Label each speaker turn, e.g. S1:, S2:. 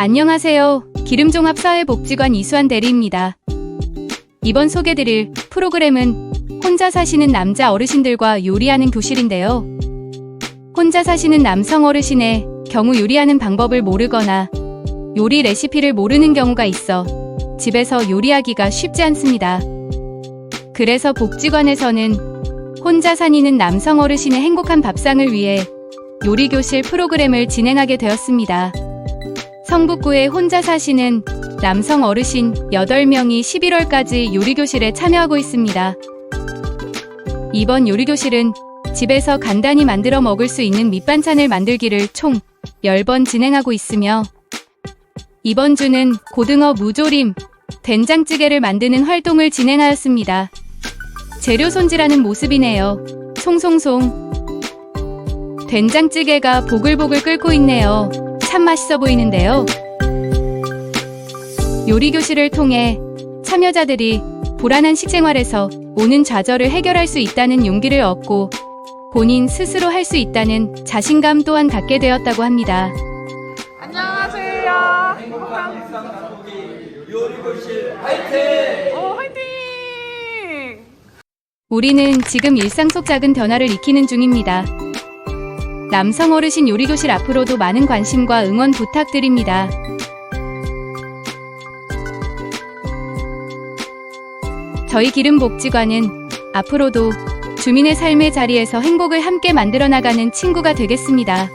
S1: 안녕하세요. 기름종합사회복지관 이수환 대리입니다. 이번 소개드릴 프로그램은 혼자 사시는 남자 어르신들과 요리하는 교실인데요. 혼자 사시는 남성 어르신의 경우 요리하는 방법을 모르거나 요리 레시피를 모르는 경우가 있어 집에서 요리하기가 쉽지 않습니다. 그래서 복지관에서는 혼자 사니는 남성 어르신의 행복한 밥상을 위해 요리교실 프로그램을 진행하게 되었습니다. 성북구에 혼자 사시는 남성 어르신 8명이 11월까지 요리교실에 참여하고 있습니다. 이번 요리교실은 집에서 간단히 만들어 먹을 수 있는 밑반찬을 만들기를 총 10번 진행하고 있으며 이번 주는 고등어 무조림, 된장찌개를 만드는 활동을 진행하였습니다. 재료 손질하는 모습이네요. 송송송. 된장찌개가 보글보글 끓고 있네요. 참 맛있어 보이는데요. 요리 교실을 통해 참여자들이 불안한 식생활에서 오는 좌절을 해결할 수 있다는 용기를 얻고 본인 스스로 할 수 있다는 자신감 또한 갖게 되었다고 합니다.
S2: 안녕하세요. 행복한
S3: 요리 교실 화이팅!
S2: 어 화이팅!
S1: 우리는 지금 일상 속 작은 변화를 익히는 중입니다. 남성 어르신 요리교실 앞으로도 많은 관심과 응원 부탁드립니다. 저희 기름복지관은 앞으로도 주민의 삶의 자리에서 행복을 함께 만들어 나가는 친구가 되겠습니다.